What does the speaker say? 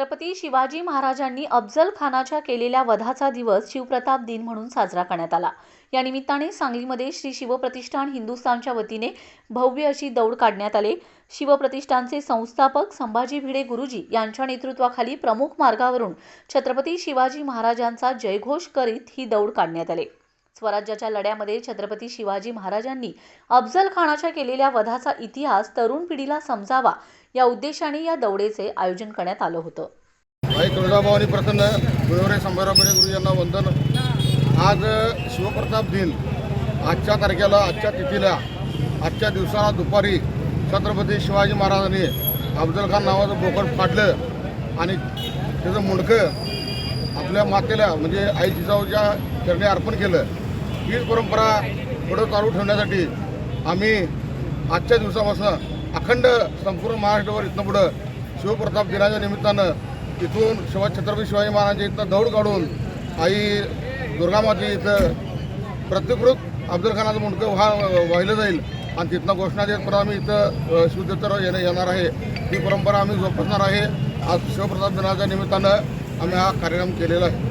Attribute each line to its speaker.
Speaker 1: छत्रपती शिवाजी महाराजांनी अफजल खानाच्या केलेल्या वधाचा दिवस शिवप्रताप दिन म्हणून साजरा करण्यात आला. या निमित्ताने सांगलीमध्ये श्री शिवप्रतिष्ठान हिंदुस्थानच्या वतीने भव्य अशी दौड काढण्यात आले. शिवप्रतिष्ठानचे संस्थापक संभाजी भिडे गुरुजी यांच्या नेतृत्वाखाली प्रमुख मार्गावरून छत्रपती शिवाजी महाराजांचा जयघोष करीत ही दौड काढण्यात आले. स्वराज्याच्या लढ्यामध्ये छत्रपती शिवाजी महाराजांनी अफजल खानाच्या केलेल्या वधाचा इतिहास तरुण पिढीला समजावा या उद्देशाने या दौडेचे आयोजन करण्यात आलं होतं.
Speaker 2: भाई तुळजाभवानी प्रसन्न गुरुवरे संभाराव गुरुजींना गुरु यांना वंदन. आज शिवप्रताप दिन. आजच्या तारखेला आजच्या तिथीला आजच्या दिवसाला दुपारी छत्रपती शिवाजी महाराजांनी अफजल खान नावाचं बोकड फाडलं आणि त्याचं मुंडकं आपल्या मातेला म्हणजे आई जिजाऊच्या चरणी अर्पण केलं. हीच परंपरा पुढं चालू ठेवण्यासाठी आम्ही आजच्या दिवसापासून अखंड संपूर्ण महाराष्ट्रावर इथनं पुढं शिवप्रताप दिनाच्या निमित्तानं इथून शिवा छत्रपती शिवाजी महाराजांच्या इथनं दौड काढून आई दुर्गामाती इथं प्रतिकृत अब्दुल खानाचं मुंडकं व्हा वाहिलं जाईल. आणि तिथनं घोषणा देतपर्यंत आम्ही इथं शिवदत्तर येणं येणार आहे. ती परंपरा आम्ही जोपासणार आहे. आज शिवप्रताप दिनाच्या निमित्तानं आम्ही हा कार्यक्रम केलेला आहे.